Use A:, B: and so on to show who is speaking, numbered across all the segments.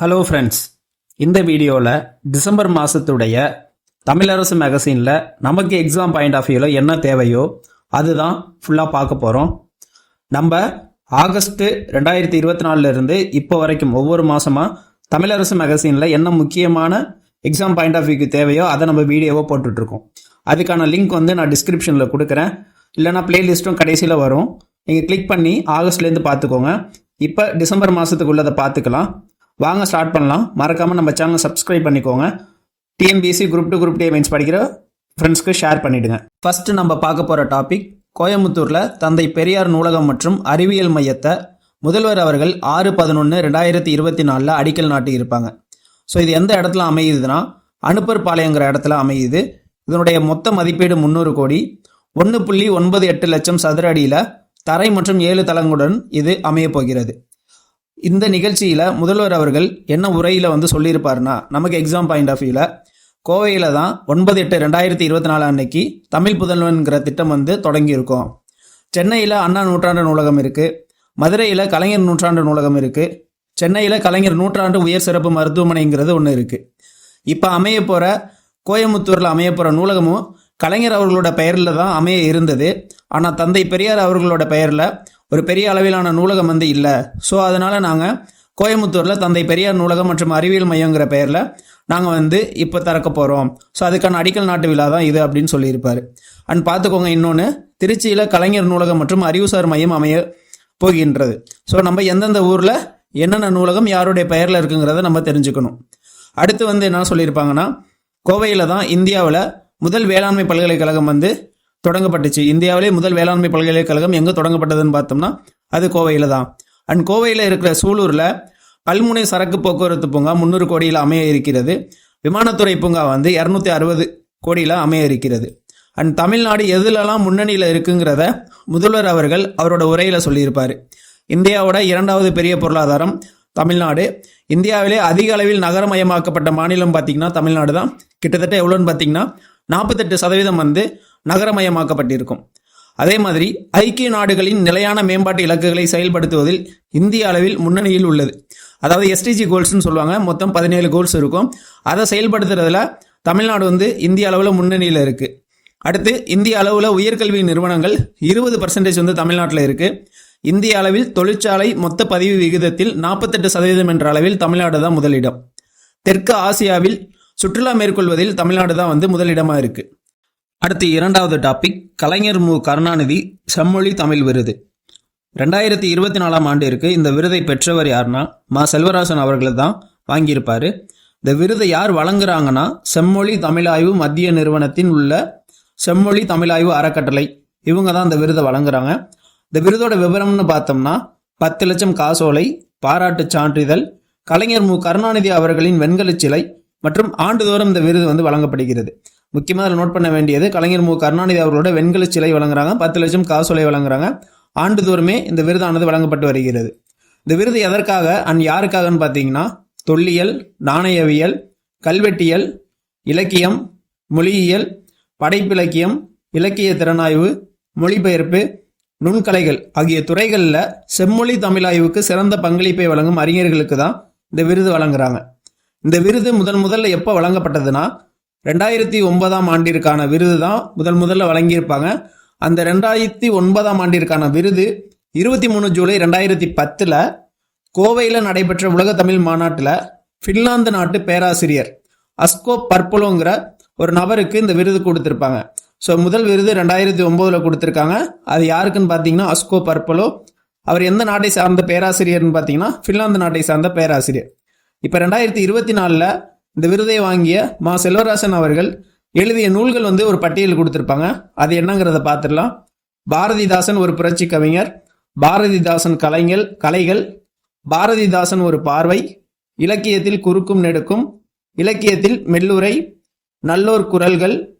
A: Hello friends இந்த வீடியோவில் December மாதத்துடைய தமிழரசு மேகசீனில் நமக்கு எக்ஸாம் பாயிண்ட் ஆஃப் வியூவில் என்ன தேவையோ அதுதான் ஃபுல்லாக பார்க்க போகிறோம் நம்ம ஆகஸ்ட்டு ரெண்டாயிரத்தி இருபத்தி நாலுலேருந்து இப்போ வரைக்கும் ஒவ்வொரு மாதமாக தமிழரசு மேகசீனில் என்ன முக்கியமான எக்ஸாம் பாயிண்ட் ஆஃப் வியூக்கு தேவையோ அதை நம்ம வீடியோவாக போட்டுட்ருக்கோம் அதுக்கான லிங்க் வந்து நான் டிஸ்கிரிப்ஷனில் கொடுக்குறேன். இல்லைனா பிளேலிஸ்ட்டும் கடைசியில் வரும். நீங்கள் கிளிக் பண்ணி ஆகஸ்ட்லேருந்து பார்த்துக்கோங்க. இப்போ டிசம்பர் மாதத்துக்குள்ளதை பார்த்துக்கலாம். வாங்க ஸ்டார்ட் பண்ணலாம். மறக்காமல் நம்ம சேனலை சப்ஸ்கிரைப் பண்ணிக்கோங்க. டிஎன்பிஎஸ்சி குரூப் டூ குரூப் டே மீன்ஸ் படிக்கிற ஃப்ரெண்ட்ஸ்க்கு ஷேர் பண்ணிடுங்க. ஃபஸ்ட்டு நம்ம பார்க்க போகிற டாபிக் கோயம்புத்தூரில் தந்தை பெரியார் நூலகம் மற்றும் அறிவியல் மையத்தை முதல்வர் அவர்கள் ஆறு பதினொன்று ரெண்டாயிரத்தி இருபத்தி நாலில் அடிக்கல் நாட்டி இருப்பாங்க. ஸோ இது எந்த இடத்துல அமையுதுன்னா அனுப்பர் பாளையங்கிற இடத்துல அமையுது. இதனுடைய மொத்த மதிப்பீடு முந்நூறு கோடி. ஒன்று புள்ளி ஒன்பது எட்டு லட்சம் சதுர அடியில் தரை மற்றும் ஏழு தளங்களுடன் இது அமையப் போகிறது. இந்த நிகழ்ச்சியில் முதல்வர் அவர்கள் என்ன உரையில் வந்து சொல்லியிருப்பாருன்னா நமக்கு எக்ஸாம் பாயிண்ட் ஆஃப் வியூவில் கோவையில் தான் ஒன்பது எட்டு ரெண்டாயிரத்தி இருபத்தி நாலு அன்னைக்கு தமிழ் புதல்வன்கிற திட்டம் வந்து தொடங்கியிருக்கோம். சென்னையில் அண்ணா நூற்றாண்டு நூலகம் இருக்குது மதுரையில் கலைஞர் நூற்றாண்டு நூலகம் இருக்குது சென்னையில் கலைஞர் நூற்றாண்டு உயர் சிறப்பு மருத்துவமனைங்கிறது ஒன்று இருக்குது இப்போ அமைய போகிற கோயம்புத்தூரில் அமைய போகிற நூலகமும் கலைஞர் அவர்களோட பெயரில் தான் அமைய இருந்தது. ஆனால் தந்தை பெரியார் அவர்களோட பெயரில் ஒரு பெரிய அளவிலான நூலகம் வந்து இல்லை. ஸோ அதனால் நாங்கள் கோயம்புத்தூரில் தந்தை பெரியார் நூலகம் மற்றும் அறிவியல் மையங்கிற பெயரில் நாங்கள் வந்து இப்போ திறக்க போகிறோம் ஸோ அதுக்கான அடிக்கல் நாட்டு விழா தான் இது அப்படின்னு சொல்லியிருப்பார். அண்ட் பார்த்துக்கோங்க இன்னொன்று திருச்சியில் கலைஞர் நூலகம் மற்றும் அறிவுசார் மையம் அமைய போகின்றது. ஸோ நம்ம எந்தெந்த ஊரில் என்னென்ன நூலகம் யாருடைய பெயரில் இருக்குங்கிறத நம்ம தெரிஞ்சுக்கணும். அடுத்து வந்து என்ன சொல்லியிருப்பாங்கன்னா கோவையில் தான் இந்தியாவில் முதல் வேளாண்மை பல்கலைக்கழகம் வந்து தொடங்கப்பட்டுச்சு. இந்தியாவிலே முதல் வேளாண்மை பல்கலைக்கழகம் எங்கே தொடங்கப்பட்டதுன்னு பார்த்தோம்னா அது கோவையில் தான். அண்ட் கோவையில் இருக்கிற சூலூரில் பல்முனை சரக்கு போக்குவரத்து பூங்கா முந்நூறு கோடியில் அமைய இருக்கிறது. விமானத்துறை பூங்கா வந்து இரநூத்தி அறுபது கோடியில் அமைய இருக்கிறது. அண்ட் தமிழ்நாடு எதுலலாம் முன்னணியில் இருக்குங்கிறத முதல்வர் அவர்கள் அவரோட உரையில் சொல்லியிருப்பார். இந்தியாவோட இரண்டாவது பெரிய பொருளாதாரம் தமிழ்நாடு. இந்தியாவிலே அதிக அளவில் நகரமயமாக்கப்பட்ட மாநிலம் பார்த்திங்கன்னா தமிழ்நாடு தான். கிட்டத்தட்ட எவ்வளோன்னு பார்த்தீங்கன்னா நாற்பத்தெட்டு சதவீதம் வந்து நகரமயமாக்கப்பட்டிருக்கும். அதே மாதிரி ஐக்கிய நாடுகளின் நிலையான மேம்பாட்டு இலக்குகளை செயல்படுத்துவதில் இந்திய அளவில் முன்னணியில் உள்ளது. அதாவது எஸ்டிஜி கோல்ஸ்னு சொல்லுவாங்க. மொத்தம் பதினேழு கோல்ஸ் இருக்கும். அதை செயல்படுத்துறதுல தமிழ்நாடு வந்து இந்திய அளவில் முன்னணியில் இருக்குது அடுத்து இந்திய அளவில் உயர்கல்வி நிறுவனங்கள் இருபது பர்சன்டேஜ் வந்து தமிழ்நாட்டில் இருக்குது இந்திய அளவில் தொழிற்சாலை மொத்த பதிவு விகிதத்தில் நாற்பத்தெட்டு சதவீதம் என்ற அளவில் தமிழ்நாடு தான் முதலிடம். தெற்கு ஆசியாவில் சுற்றுலா மேற்கொள்வதில் தமிழ்நாடு தான் வந்து முதலிடமாக இருக்குது அடுத்து இரண்டாவது டாபிக் கலைஞர் மு. கருணாநிதி செம்மொழி தமிழ் விருது. ரெண்டாயிரத்தி இருபத்தி நாலாம் ஆண்டிற்கு இந்த விருதை பெற்றவர் யாருன்னா மா. செல்வராசன் அவர்கள் தான் வாங்கியிருப்பார். இந்த விருதை யார் வழங்குறாங்கன்னா செம்மொழி தமிழாய்வு மத்திய நிறுவனத்தின் உள்ள செம்மொழி தமிழாய்வு அறக்கட்டளை. இவங்க தான் இந்த விருதை வழங்குறாங்க. இந்த விருதோட விவரம்னு பார்த்தோம்னா பத்து லட்சம் காசோலை பாராட்டு சான்றிதழ் கலைஞர் மு. கருணாநிதி அவர்களின் வெண்கலச் சிலை மற்றும் ஆண்டுதோறும் இந்த விருது வந்து வழங்கப்படுகிறது. முக்கியமாக அதில் நோட் பண்ண வேண்டியது கலைஞர் மு கருணாநிதி அவர்களோட வெண்கல சிலை வழங்குறாங்க பத்து லட்சம் காசோலை வழங்குறாங்க. ஆண்டுதோறுமே இந்த விருதானது வழங்கப்பட்டு வருகிறது. இந்த விருது எதற்காக அண்ட் யாருக்காகன்னு பார்த்தீங்கன்னா தொல்லியல் நாணயவியல் கல்வெட்டியல் இலக்கியம் மொழியியல் படைப்பிலக்கியம் இலக்கிய திறனாய்வு மொழிபெயர்ப்பு நுண்கலைகள் ஆகிய துறைகளில் செம்மொழி தமிழாய்வுக்கு சிறந்த பங்களிப்பை வழங்கும் அறிஞர்களுக்கு தான் இந்த விருது வழங்குறாங்க. இந்த விருது முதன் முதல்ல எப்போ வழங்கப்பட்டதுன்னா ரெண்டாயிரத்தி ஒன்பதாம் ஆண்டிற்கான விருது தான் முதல் முதல்ல வழங்கியிருப்பாங்க. அந்த ரெண்டாயிரத்தி ஒன்பதாம் ஆண்டிற்கான விருது இருபத்தி மூணு ஜூலை ரெண்டாயிரத்தி பத்தில் கோவையில் நடைபெற்ற உலக தமிழ் மாநாட்டில் ஃபின்லாந்து நாட்டு பேராசிரியர் அஸ்கோ பர்பலோங்கிற ஒரு நபருக்கு இந்த விருது கொடுத்துருப்பாங்க. ஸோ முதல் விருது ரெண்டாயிரத்தி ஒம்போதில் கொடுத்துருக்காங்க. அது யாருக்குன்னு பார்த்தீங்கன்னா அஸ்கோ பர்பலோ. அவர் எந்த நாட்டை சார்ந்த பேராசிரியர்னு பார்த்தீங்கன்னா ஃபின்லாந்து நாட்டை சார்ந்த பேராசிரியர். இப்போ ரெண்டாயிரத்தி இருபத்தி நாலில் இந்த விருதை வாங்கிய மா செல்வராசன் அவர்கள் எழுதிய நூல்கள் வந்து ஒரு பட்டியல் கொடுத்துருப்பாங்க. அது என்னங்கிறத பார்த்துடலாம். பாரதிதாசன் ஒரு புரட்சி கவிஞர். பாரதிதாசன் கலைஞர் கலைகள். பாரதிதாசன் ஒரு பார்வை. இலக்கியத்தில் குறுக்கும் நெடுக்கும். இலக்கியத்தில் மெல்லுரை. நல்லோர் குரல்கள்.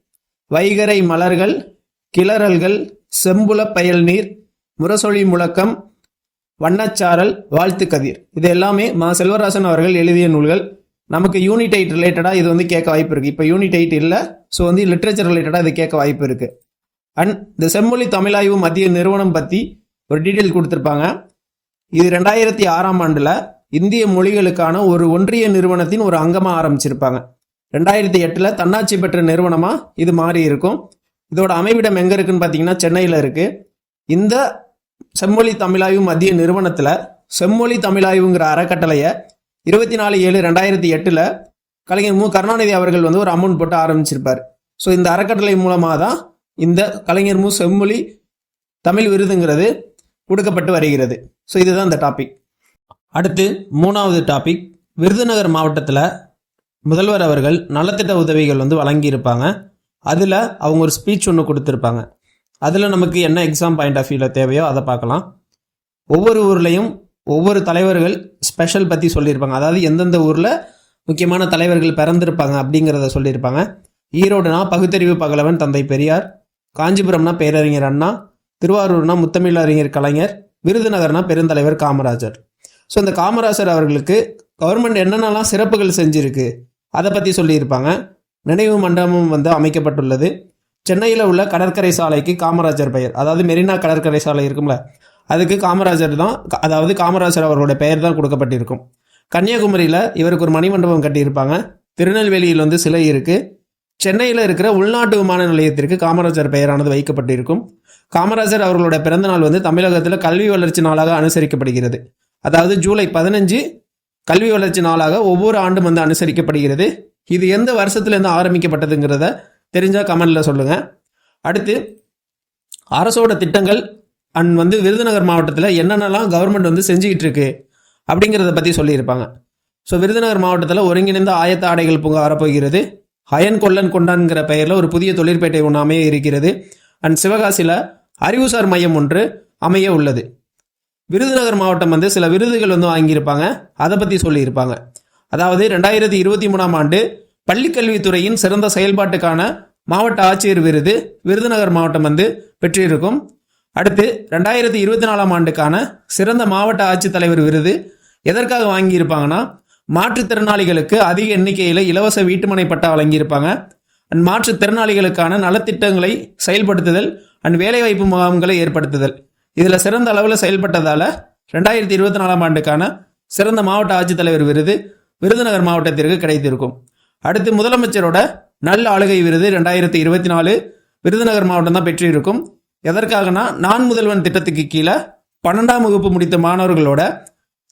A: வைகரை மலர்கள். கிளறல்கள். செம்புல பயல் நீர் முரசொலி முழக்கம். வண்ணச்சாரல். வாழ்த்து கதிர் இது எல்லாமே மா செல்வராசன் அவர்கள் எழுதிய நூல்கள். நமக்கு யூனிட் எயிட் ரிலேட்டடாக இது வந்து கேட்க வாய்ப்பு இருக்குது இப்போ யூனிட் எயிட் இல்லை ஸோ வந்து லிட்ரேச்சர் ரிலேட்டடாக இது கேட்க வாய்ப்பு இருக்குது அண்ட் இந்த செம்மொழி தமிழாய்வு மத்திய நிறுவனம் பற்றி ஒரு டீட்டெயில் கொடுத்துருப்பாங்க. இது ரெண்டாயிரத்தி ஆறாம் ஆண்டில் இந்திய மொழிகளுக்கான ஒரு ஒன்றிய நிறுவனத்தின் ஒரு அங்கமாக ஆரம்பிச்சிருப்பாங்க. ரெண்டாயிரத்தி எட்டில் தன்னாட்சி பெற்ற நிறுவனமாக இது மாறி இருக்கும். இதோட அமைவிடம் எங்கே இருக்குன்னு பார்த்தீங்கன்னா சென்னையில் இருக்குது இந்த செம்மொழி தமிழாய்வு மத்திய நிறுவனத்தில் செம்மொழி தமிழாய்வுங்கிற அறக்கட்டளையை இருபத்தி நாலு ஏழு ரெண்டாயிரத்தி எட்டில் கலைஞர் மு. கருணாநிதி அவர்கள் வந்து ஒரு அமௌண்ட் போட்டு ஆரம்பிச்சிருப்பார். ஸோ இந்த அறக்கட்டளை மூலமாக தான் இந்த கலைஞர் மு. செம்மொழி தமிழ் விருதுங்கிறது கொடுக்கப்பட்டு வருகிறது. ஸோ இதுதான் இந்த டாபிக் அடுத்து மூணாவது டாபிக் விருதுநகர் மாவட்டத்தில் முதல்வர் அவர்கள் நலத்திட்ட உதவிகள் வந்து வழங்கியிருப்பாங்க. அதில் அவங்க ஒரு ஸ்பீச் ஒன்று கொடுத்துருப்பாங்க. அதில் நமக்கு என்ன எக்ஸாம் பாயிண்ட் ஆஃப் வியூவில் தேவையோ அதை பார்க்கலாம். ஒவ்வொரு ஊர்லேயும் ஒவ்வொரு தலைவர்கள் ஸ்பெஷல் பற்றி சொல்லியிருப்பாங்க. அதாவது எந்தெந்த ஊரில் முக்கியமான தலைவர்கள் பிறந்திருப்பாங்க அப்படிங்கிறத சொல்லியிருப்பாங்க. ஈரோடுனா பகுத்தறிவு பகலவன் தந்தை பெரியார் காஞ்சிபுரம்னா பேரறிஞர் அண்ணா திருவாரூர்னா முத்தமிழறிஞர் கலைஞர் விருதுநகர்னா பெருந்தலைவர் காமராஜர். ஸோ இந்த காமராஜர் அவர்களுக்கு கவர்மெண்ட் என்னென்னலாம் சிறப்புகள் செஞ்சுருக்கு அதை பற்றி சொல்லியிருப்பாங்க. நினைவு மண்டபமும் வந்து அமைக்கப்பட்டுள்ளது. சென்னையில் உள்ள கடற்கரை சாலைக்கு காமராஜர் பெயர். அதாவது மெரினா கடற்கரை சாலை இருக்கும்ல அதுக்கு காமராஜர் தான் அதாவது காமராஜர் அவர்களோட பெயர் தான் கொடுக்கப்பட்டிருக்கும். கன்னியாகுமரியில் இவருக்கு ஒரு மணிமண்டபம் கட்டியிருப்பாங்க. திருநெல்வேலியில் வந்து சிலை இருக்குது சென்னையில் இருக்கிற உள்நாட்டு விமான நிலையத்திற்கு காமராஜர் பெயரானது வைக்கப்பட்டிருக்கும். காமராஜர் அவர்களோட பிறந்தநாள் வந்து தமிழகத்தில் கல்வி வளர்ச்சி நாளாக அனுசரிக்கப்படுகிறது. அதாவது ஜூலை பதினஞ்சு கல்வி வளர்ச்சி நாளாக ஒவ்வொரு ஆண்டும் வந்து அனுசரிக்கப்படுகிறது. இது எந்த வருஷத்துலேருந்து ஆரம்பிக்கப்பட்டதுங்கிறத தெரிஞ்சால் கமெண்டில் சொல்லுங்கள் அடுத்து அரசோட திட்டங்கள் அண்ட் வந்து விருதுநகர் மாவட்டத்தில் என்னென்னலாம் கவர்மெண்ட் வந்து செஞ்சுக்கிட்டு இருக்கு அப்படிங்கிறத பற்றி சொல்லியிருப்பாங்க. ஸோ விருதுநகர் மாவட்டத்தில் ஒருங்கிணைந்த ஆயத்த ஆடைகள் பூங்கா வரப்போகிறது. அயன் கொல்லன் கொண்டான்கிற பெயரில் ஒரு புதிய தொழிற்பேட்டை ஒன்று அமைய இருக்கிறது. அண்ட் சிவகாசியில் அறிவுசார் மையம் ஒன்று அமைய உள்ளது. விருதுநகர் மாவட்டம் வந்து சில விருதுகள் வந்து வாங்கியிருப்பாங்க. அதை பற்றி சொல்லியிருப்பாங்க. அதாவது ரெண்டாயிரத்தி இருபத்தி மூணாம் ஆண்டு பள்ளிக்கல்வித்துறையின் சிறந்த செயல்பாட்டுக்கான மாவட்ட ஆட்சியர் விருது விருதுநகர் மாவட்டம் வந்து பெற்றிருக்கும். அடுத்து ரெண்டாயிரத்தி இருபத்தி நாலாம் ஆண்டுக்கான சிறந்த மாவட்ட ஆட்சித்தலைவர் விருது எதற்காக வாங்கியிருப்பாங்கன்னா மாற்றுத்திறனாளிகளுக்கு அதிக எண்ணிக்கையில் இலவச வீட்டுமனை பட்டா வழங்கியிருப்பாங்க. அண்ட் மாற்றுத்திறனாளிகளுக்கான நலத்திட்டங்களை செயல்படுத்துதல் அண்ட் வேலைவாய்ப்பு முகாம்களை ஏற்படுத்துதல். இதில் சிறந்த அளவில் செயல்பட்டதால் ரெண்டாயிரத்தி இருபத்தி நாலாம் ஆண்டுக்கான சிறந்த மாவட்ட ஆட்சித்தலைவர் விருது விருதுநகர் மாவட்டத்திற்கு கிடைத்திருக்கும். அடுத்து முதலமைச்சரோட நல்ல ஆளுகை விருது ரெண்டாயிரத்தி இருபத்தி நாலு விருதுநகர் மாவட்டம் தான் பெற்றிருக்கும். எதற்காகனா நான் முதல்வன் திட்டத்துக்கு கீழே பன்னெண்டாம் வகுப்பு முடித்த மாணவர்களோட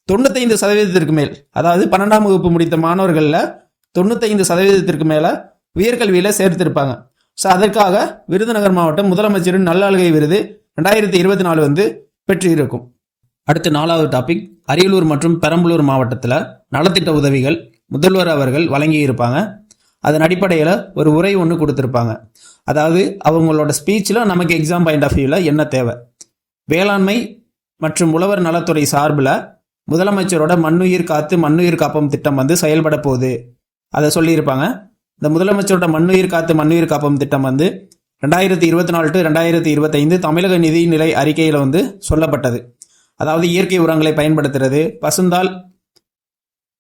A: தொண்ணூத்தைந்து சதவீதத்திற்கு மேல் அதாவது பன்னெண்டாம் வகுப்பு முடித்த மாணவர்களில் தொண்ணூத்தைந்து சதவீதத்திற்கு மேலே உயர்கல்வியில் சேர்த்திருப்பாங்க. ஸோ அதற்காக விருதுநகர் மாவட்டம் முதலமைச்சரின் நல்லாளுகை விருது ரெண்டாயிரத்தி இருபத்தி நாலு வந்து பெற்று இருக்கும் அடுத்து நாலாவது டாபிக் அரியலூர் மற்றும் பெரம்பலூர் மாவட்டத்தில் நலத்திட்ட உதவிகள் முதல்வர் அவர்கள் வழங்கியிருப்பாங்க. அதன் அடிப்படையில் ஒரு உரை ஒன்று கொடுத்துருப்பாங்க. அதாவது அவங்களோட ஸ்பீச்சில் நமக்கு எக்ஸாம் பாயிண்ட் ஆஃப் வியூவில் என்ன தேவை? வேளாண்மை மற்றும் உழவர் நலத்துறை சார்பில் முதலமைச்சரோட மண்ணுயிர் காத்து மண்ணுயிர் காப்பம் திட்டம் வந்து செயல்பட போகுது. அதை சொல்லியிருப்பாங்க. இந்த முதலமைச்சரோட மண்ணுயிர் காத்து மண்ணுயிர் காப்பம் திட்டம் வந்து ரெண்டாயிரத்தி இருபத்தி நாலு டு ரெண்டாயிரத்தி இருபத்தைந்து தமிழக நிதிநிலை அறிக்கையில் வந்து சொல்லப்பட்டது. அதாவது இயற்கை உரங்களை பயன்படுத்துறது பசுந்தால்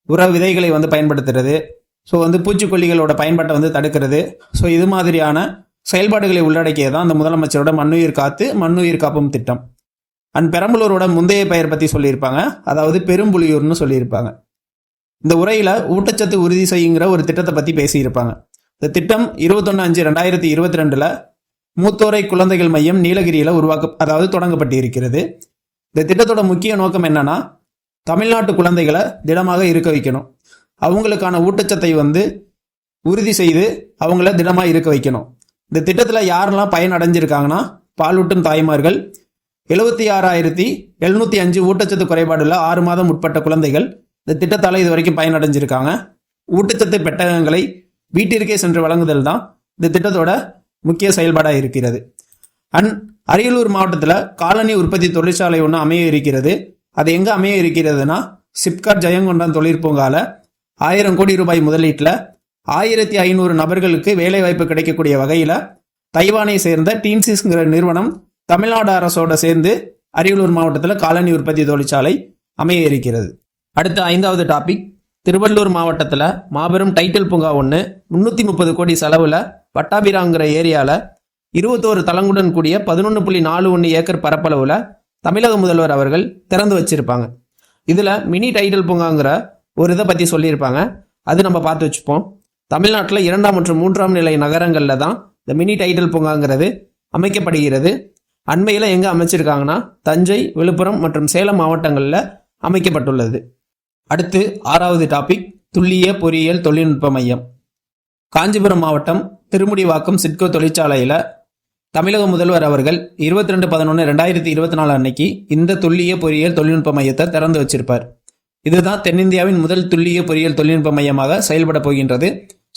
A: உர விதைகளை வந்து பயன்படுத்துறது ஸோ வந்து பூச்சிக்கொல்லிகளோட பயன்பாட்டை வந்து தடுக்கிறது. ஸோ இது மாதிரியான செயல்பாடுகளை உள்ளடக்கியது தான் அந்த முதலமைச்சரோட மண்ணுயிர் காத்து மண்ணுயிர் காப்பும் திட்டம். அண்ட் பெரம்பலூரோட முந்தைய பெயர் பற்றி சொல்லியிருப்பாங்க. அதாவது பெரும்புலியூர்னு சொல்லியிருப்பாங்க. இந்த உரையில் ஊட்டச்சத்து உறுதி செய்யுங்கிற ஒரு திட்டத்தை பற்றி பேசியிருப்பாங்க. இந்த திட்டம் இருபத்தொன்று அஞ்சு ரெண்டாயிரத்தி இருபத்தி ரெண்டில் மூத்தோரை குழந்தைகள் மையம் நீலகிரியில் உருவாக்க அதாவது தொடங்கப்பட்டு இருக்கிறது இந்த திட்டத்தோட முக்கிய நோக்கம் என்னன்னா தமிழ்நாட்டு குழந்தைகளை திடமாக இருக்க வைக்கணும். அவங்களுக்கான ஊட்டச்சத்தை வந்து உறுதி செய்து அவங்கள திடமாக இருக்க வைக்கணும். இந்த திட்டத்தில் யாரெல்லாம் பயன் அடைஞ்சிருக்காங்கன்னா பாலூட்டும் தாய்மார்கள் எழுபத்தி ஆறாயிரத்தி எழுநூற்றி அஞ்சு ஊட்டச்சத்து குறைபாடுள்ள ஆறு மாதம் உட்பட்ட குழந்தைகள் இந்த திட்டத்தால் இது வரைக்கும் பயனடைஞ்சிருக்காங்க ஊட்டச்சத்து பெட்டகங்களை வீட்டிற்கே சென்று வழங்குதல் தான் இந்த திட்டத்தோட முக்கிய செயல்பாடாக இருக்கிறது. அண்ட் அரியலூர் மாவட்டத்தில் காலனி உற்பத்தி தொழிற்சாலை ஒன்று அமைய இருக்கிறது. அது எங்கே அமைய இருக்கிறதுனா சிப்காட் ஜெயங்கொண்டான் தொழிற்பூங்கால ஆயிரம் கோடி ரூபாய் முதலீட்டில் ஆயிரத்தி ஐநூறு நபர்களுக்கு வேலைவாய்ப்பு கிடைக்கக்கூடிய வகையில் தைவானை சேர்ந்த டீன்சிஸ்ங்கிற நிறுவனம் தமிழ்நாடு அரசோட சேர்ந்து அரியலூர் மாவட்டத்தில் காலனி உற்பத்தி தொழிற்சாலை அமைய இருக்கிறது அடுத்த ஐந்தாவது டாபிக் திருவள்ளூர் மாவட்டத்தில் மாபெரும் டைட்டில் பூங்கா ஒன்று முந்நூற்றி முப்பது கோடி செலவில் வட்டாபிராங்கிற ஏரியாவில் இருபத்தோரு தளங்குடன் கூடிய பதினொன்று புள்ளி நாலு ஒன்று ஏக்கர் பரப்பளவில் தமிழக முதல்வர் அவர்கள் திறந்து வச்சிருப்பாங்க. இதில் மினி டைட்டில் பூங்காங்கிற ஒரு இதை பற்றி சொல்லியிருப்பாங்க. அது நம்ம பார்த்து வச்சுப்போம். தமிழ்நாட்டில் இரண்டாம் மற்றும் மூன்றாம் நிலை நகரங்களில் தான் இந்த மினி டைட்டில் பூங்காங்கிறது அமைக்கப்படுகிறது. அண்மையில் எங்கே அமைச்சிருக்காங்கன்னா தஞ்சை விழுப்புரம் மற்றும் சேலம் மாவட்டங்களில் அமைக்கப்பட்டுள்ளது. அடுத்து ஆறாவது டாபிக் துல்லிய பொறியியல் தொழில்நுட்ப மையம். காஞ்சிபுரம் மாவட்டம் திருமுடிவாக்கம் சிட்கோ தொழிற்சாலையில் தமிழக முதல்வர் அவர்கள் இருபத்தி ரெண்டு பதினொன்று ரெண்டாயிரத்தி இருபத்தி நாலு அன்னைக்கு இந்த துல்லிய பொறியியல் தொழில்நுட்ப மையத்தை திறந்து வச்சிருப்பார். இதுதான் தென்னிந்தியாவின் முதல் துல்லிய பொறியியல் தொழில்நுட்ப மையமாக செயல்பட போகின்றது.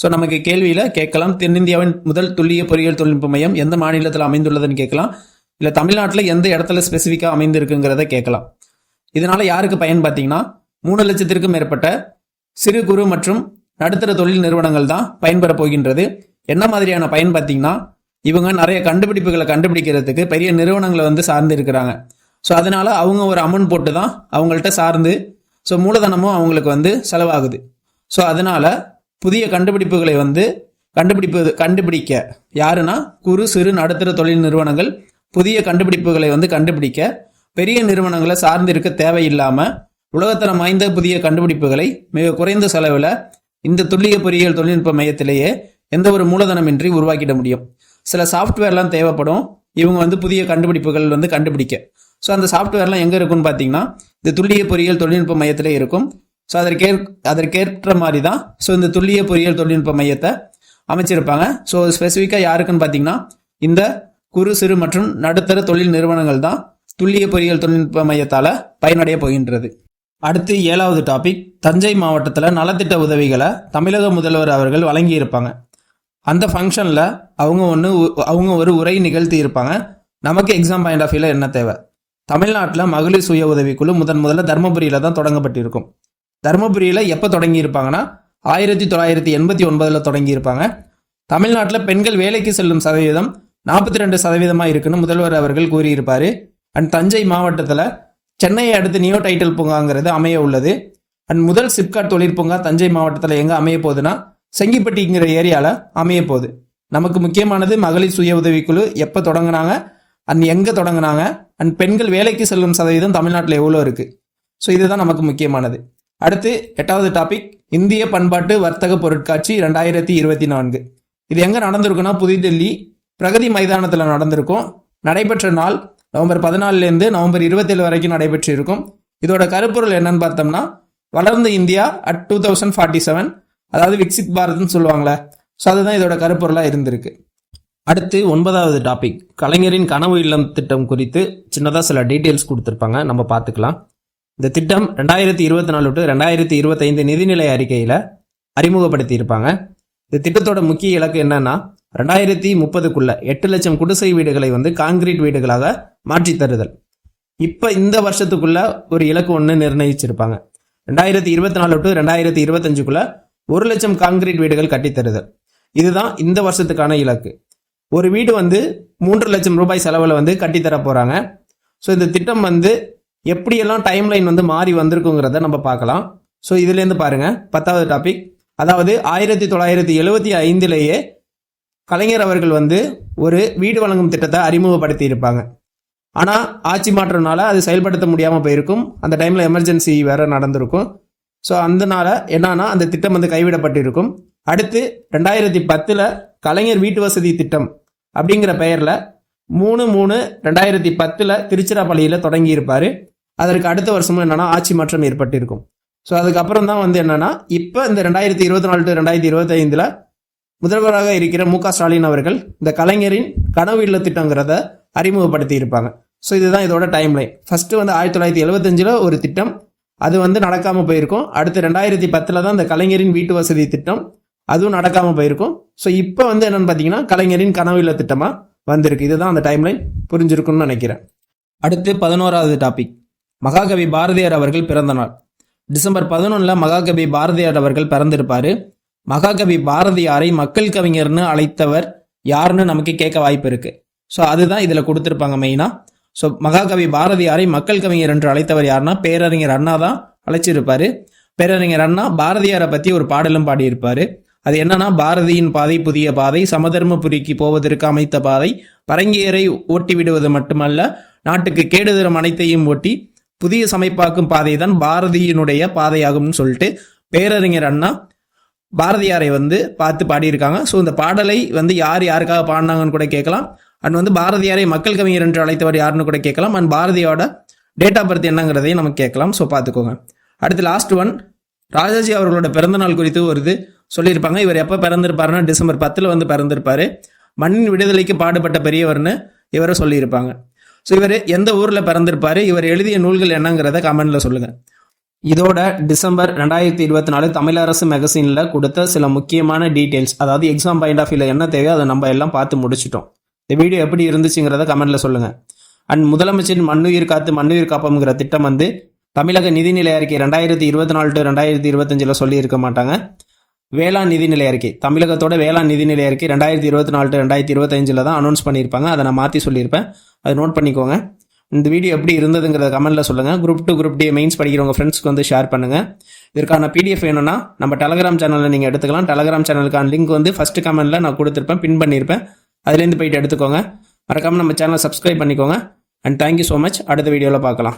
A: ஸோ நமக்கு கேள்வியில் கேட்கலாம் தென்னிந்தியாவின் முதல் துல்லிய பொறியியல் தொழில்நுட்ப மையம் எந்த மாநிலத்தில் அமைந்துள்ளதுன்னு கேட்கலாம். இல்லை தமிழ்நாட்டில் எந்த இடத்துல ஸ்பெசிஃபிக்காக அமைந்திருக்குங்கிறத கேட்கலாம். இதனால யாருக்கு பயன் பார்த்தீங்கன்னா மூணு லட்சத்திற்கும் மேற்பட்ட சிறு குறு மற்றும் நடுத்தர தொழில் நிறுவனங்கள் தான் பயன்பெற போகின்றது. என்ன மாதிரியான பயன் பார்த்தீங்கன்னா இவங்க நிறைய கண்டுபிடிப்புகளை கண்டுபிடிக்கிறதுக்கு பெரிய நிறுவனங்களை வந்து சார்ந்து இருக்கிறாங்க. ஸோ அதனால அவங்க ஒரு அமௌண்ட் போட்டு தான் அவங்கள்ட்ட சார்ந்து ஸோ மூலதனமும் அவங்களுக்கு வந்து செலவாகுது. ஸோ அதனால புதிய கண்டுபிடிப்புகளை வந்து கண்டுபிடிப்பு கண்டுபிடிக்க. யாருன்னா குறு சிறு நடுத்தர தொழில் நிறுவனங்கள் புதிய கண்டுபிடிப்புகளை வந்து கண்டுபிடிக்க பெரிய நிறுவனங்களை சார்ந்து இருக்க தேவையில்லாமல் உலகத்தரம் வாய்ந்த புதிய கண்டுபிடிப்புகளை மிக குறைந்த செலவில் இந்த துல்லிய பொறியியல் தொழில்நுட்ப மையத்திலேயே எந்த ஒரு மூலதனமின்றி உருவாக்கிட முடியும். சில சாஃப்ட்வேர்லாம் தேவைப்படும். இவங்க வந்து புதிய கண்டுபிடிப்புகள் வந்து கண்டுபிடிக்க. ஸோ அந்த சாஃப்ட்வேர்லாம் எங்கே இருக்குன்னு பார்த்தீங்கன்னா இந்த துல்லிய பொறியியல் தொழில்நுட்ப மையத்தில் இருக்கும். ஸோ அதற்கே அதற்கேற்ற மாதிரி தான் ஸோ இந்த துல்லிய பொறியியல் தொழில்நுட்ப மையத்தை அமைச்சிருப்பாங்க. ஸோ ஸ்பெசிஃபிக்காக யாருக்குன்னு பார்த்தீங்கன்னா இந்த குறு சிறு மற்றும் நடுத்தர தொழில் நிறுவனங்கள் தான் துல்லிய பொறியியல் தொழில்நுட்ப மையத்தால் பயனடைய போகின்றது. அடுத்து ஏழாவது டாபிக் தஞ்சை மாவட்டத்தில் நலத்திட்ட உதவிகளை தமிழக முதல்வர் அவர்கள் வழங்கியிருப்பாங்க. அந்த ஃபங்க்ஷனில் அவங்க ஒன்று அவங்க ஒரு உரை நிகழ்த்தி இருப்பாங்க நமக்கு எக்ஸாம் பாயிண்ட் ஆஃப் வியூவில் என்ன தேவை? தமிழ்நாட்டில் மகளிர் சுய உதவிக்குழு முதன் முதல்ல தருமபுரியில் தான் தொடங்கப்பட்டிருக்கும். தருமபுரியில் எப்போ தொடங்கியிருப்பாங்கன்னா ஆயிரத்தி தொள்ளாயிரத்தி எண்பத்தி ஒன்பதில் தொடங்கியிருப்பாங்க. தமிழ்நாட்டில் பெண்கள் வேலைக்கு செல்லும் சதவீதம் நாற்பத்தி ரெண்டு சதவீதமாக இருக்குன்னு முதல்வர் அவர்கள் கூறியிருப்பார். அண்ட் தஞ்சை மாவட்டத்தில் சென்னையை அடுத்து நியோ டைட்டில் பூங்காங்கிறது அமைய உள்ளது. அண்ட் முதல் சிப்காட் தொழிற்பூங்கா தஞ்சை மாவட்டத்தில் எங்கே அமைய போகுதுன்னா செங்கிப்பட்டிங்கிற ஏரியாவில் அமைய போகுது. நமக்கு முக்கியமானது மகளிர் சுய உதவிக்குழு எப்போ தொடங்கினாங்க அண்ட் எங்கே தொடங்கினாங்க அண்ட் பெண்கள் வேலைக்கு செல்லும் சதவீதம் தமிழ்நாட்டில் எவ்வளோ இருக்குது ஸோ இதுதான் நமக்கு முக்கியமானது. அடுத்து எட்டாவது டாபிக் இந்திய பண்பாட்டு வர்த்தக பொருட்காட்சி ரெண்டாயிரத்தி இருபத்தி நான்கு. இது எங்கே நடந்திருக்குன்னா புதுடெல்லி பிரகதி மைதானத்தில் நடந்திருக்கும். நடைபெற்ற நாள் நவம்பர் பதினாலுலேருந்து நவம்பர் இருபத்தேழு வரைக்கும் நடைபெற்று இருக்கும் இதோட கருப்பொருள் என்னன்னு பார்த்தோம்னா வளர்ந்த India at two thousand forty seven அதாவது விக்சித் பாரத்னு சொல்லுவாங்களே. ஸோ அதுதான் இதோட கருப்பொருளாக இருந்திருக்கு. அடுத்து ஒன்பதாவது டாபிக் கலைஞரின் கனவு இல்லம் திட்டம் குறித்து சின்னதாக சில டீட்டெயில்ஸ் கொடுத்துருப்பாங்க. நம்ம பார்த்துக்கலாம். இந்த திட்டம் ரெண்டாயிரத்தி இருபத்தி நாலு டு ரெண்டாயிரத்தி இருபத்தைந்து நிதிநிலை அறிக்கையில் அறிமுகப்படுத்தி இருப்பாங்க இந்த திட்டத்தோட முக்கிய இலக்கு என்னன்னா ரெண்டாயிரத்தி முப்பதுக்குள்ள எட்டு லட்சம் குடிசை வீடுகளை வந்து காங்கிரீட் வீடுகளாக மாற்றி தருதல். இப்போ இந்த வருஷத்துக்குள்ள ஒரு இலக்கு ஒன்று நிர்ணயிச்சிருப்பாங்க. ரெண்டாயிரத்தி இருபத்தி நாலு டு ரெண்டாயிரத்தி இருபத்தஞ்சுக்குள்ள ஒரு லட்சம் காங்கிரீட் வீடுகள் கட்டித்தருதல் இதுதான் இந்த வருஷத்துக்கான இலக்கு. ஒரு வீடு வந்து மூன்று லட்சம் ரூபாய் செலவில் வந்து கட்டித்தர போகிறாங்க ஸோ இந்த திட்டம் வந்து எப்படியெல்லாம் டைம் லைன் வந்து மாறி வந்திருக்குங்கிறத நம்ம பார்க்கலாம். ஸோ இதுலேருந்து பாருங்கள் பத்தாவது டாபிக் அதாவது ஆயிரத்தி தொள்ளாயிரத்தி எழுபத்தி ஐந்துலேயே கலைஞர் அவர்கள் வந்து ஒரு வீடு வழங்கும் திட்டத்தை அறிமுகப்படுத்தி இருப்பாங்க. ஆனால் ஆட்சி மாற்றம்னால அது செயல்படுத்த முடியாமல் போயிருக்கும். அந்த டைமில் எமர்ஜென்சி வேற நடந்திருக்கும். ஸோ அதனால என்னன்னா அந்த திட்டம் வந்து கைவிடப்பட்டிருக்கும். அடுத்து ரெண்டாயிரத்தி பத்தில் கலைஞர் வீட்டு வசதி திட்டம். அப்படிங்கிற பெயரில் மூணு மூணு ரெண்டாயிரத்தி பத்தில் திருச்சிராப்பள்ளியில் தொடங்கியிருப்பார். அதற்கு அடுத்த வருஷமும் என்னென்னா ஆட்சி மாற்றம் ஏற்பட்டிருக்கும். ஸோ அதுக்கப்புறம் தான் வந்து என்னென்னா இப்போ இந்த ரெண்டாயிரத்தி இருபத்தி நாலு டு ரெண்டாயிரத்தி இருபத்தைந்தில் முதல்வராக இருக்கிற மு ஸ்டாலின் அவர்கள் இந்த கலைஞரின் கனவு இல்ல திட்டங்கிறத அறிமுகப்படுத்தி இருப்பாங்க. ஸோ இதுதான் இதோட டைம் லைன் ஃபர்ஸ்ட் வந்து ஆயிரத்தி தொள்ளாயிரத்தி எழுபத்தஞ்சில் ஒரு திட்டம். அது வந்து நடக்காமல் போயிருக்கும். அடுத்து ரெண்டாயிரத்தி பத்தில் தான் இந்த கலைஞரின் வீட்டு வசதி திட்டம். அதுவும் நடக்காமல் போயிருக்கும். ஸோ இப்போ வந்து என்னென்னு பார்த்தீங்கன்னா கலைஞரின் கனவு இல்ல திட்டமாக வந்திருக்கு. இதுதான் அந்த டைம்லைன் புரிஞ்சிருக்கும்னு நினைக்கிறேன். அடுத்து பதினோராவது டாபிக் மகாகவி பாரதியார் அவர்கள் பிறந்த நாள். டிசம்பர் பதினொன்றில் மகாகவி பாரதியார் அவர்கள் பிறந்திருப்பார். மகாகவி பாரதியாரை மக்கள் கவிஞர்னு அழைத்தவர் யாருன்னு நமக்கு கேட்க வாய்ப்பு இருக்குது ஸோ அதுதான் இதில் கொடுத்துருப்பாங்க மெயினாக ஸோ மகாகவி பாரதியாரை மக்கள் கவிஞர் என்று அழைத்தவர் யாருன்னா பேரறிஞர் அண்ணா தான் அழைச்சிருப்பார். பேரறிஞர் அண்ணா பாரதியாரை பற்றி ஒரு பாடலும் பாடியிருப்பார். அது என்னன்னா பாரதியின் பாதை புதிய பாதை சமதர்மபுரிக்கு போவதற்கு அமைத்த பாதை பரங்கியரை ஓட்டி விடுவது மட்டுமல்ல நாட்டுக்கு கேடுதரம் அனைத்தையும் ஓட்டி புதிய சமைப்பாக்கும் பாதை தான் பாரதியினுடைய பாதையாகும்னு சொல்லிட்டு பேரறிஞர் அண்ணா பாரதியாரை வந்து பார்த்து பாடியிருக்காங்க. ஸோ இந்த பாடலை வந்து யார் யாருக்காக பாடினாங்கன்னு கூட கேட்கலாம். அண்ட் வந்து பாரதியாரை மக்கள் கவிஞர் என்று அழைத்தவர் யாருன்னு கூட கேட்கலாம். அண்ட் பாரதியோட டேட் ஆஃப் பர்த் என்னங்கிறதையும் நமக்கு கேட்கலாம். ஸோ பார்த்துக்கோங்க. அடுத்து லாஸ்ட் ஒன் ராஜாஜி அவர்களோட பிறந்தநாள் குறித்து ஒரு சொல்லியிருப்பாங்க. இவர் எப்போ பிறந்திருப்பாருன்னா டிசம்பர் பத்தில் வந்து பிறந்திருப்பாரு. மண்ணின் விடுதலைக்கு பாடுபட்ட பெரியவர்னு இவரை சொல்லியிருப்பாங்க. ஸோ இவர் எந்த ஊரில் பிறந்திருப்பாரு? இவர் எழுதிய நூல்கள் என்னங்கிறத கமெண்டில் சொல்லுங்கள் இதோட டிசம்பர் ரெண்டாயிரத்தி இருபத்தி நாலு தமிழரசு மெகசினில் கொடுத்த சில முக்கியமான டீட்டெயில்ஸ் அதாவது எக்ஸாம் பாயிண்ட் ஆஃப் வியூல என்ன தேவையோ அதை நம்ம எல்லாம் பார்த்து முடிச்சிட்டோம். இந்த வீடியோ எப்படி இருந்துச்சுங்கிறத கமெண்டில் சொல்லுங்கள் அண்ட் முதலமைச்சரின் மண்ணுயிர் காத்து மண்ணுயிர் காப்பம்ங்கிற திட்டம் வந்து தமிழக நிதிநிலை அறிக்கை ரெண்டாயிரத்தி இருபத்தி நாலு டு ரெண்டாயிரத்தி இருபத்தஞ்சில் சொல்லியிருக்க மாட்டாங்க. வேளாண் நிதிநிலை அறிக்கை. தமிழகத்தோட வேளாண் நிதிநிலை அறிக்கை ரெண்டாயிரத்தி இருபத்தி நாலு ரெண்டாயிரத்தி இருபத்தஞ்சில் தான் அனௌன்ஸ் பண்ணியிருப்பாங்க. அதை நான் மாற்றி சொல்லியிருப்பேன். அதை நோட் பண்ணிக்கோங்க. இந்த வீடியோ எப்படி இருந்ததுங்கிறத கமெண்ட்டில் சொல்லுங்கள் group two group D mains படிக்கிறவங்க ஃப்ரெண்ட்ஸ்க்கு வந்து ஷேர் பண்ணுங்கள் இதற்கான பிடிஎஃப் வேணும்னா நம்ம டெலகிராம் சேனலில் நீங்கள் எடுத்துக்கலாம். டெலகிராம் சேனலுக்கான லிங்க் வந்து ஃபர்ஸ்ட் கமெண்ட்டில் நான் கொடுத்துருப்பேன். பின் பண்ணியிருப்பேன். அதுலேருந்து போயிட்டு எடுத்துக்கோங்க. மறக்காமல் நம்ம சேனலை சப்ஸ்கிரைப் பண்ணிக்கோங்க. அண்ட் தேங்க்யூ ஸோ மச் அடுத்த வீடியோவில் பார்க்கலாம்.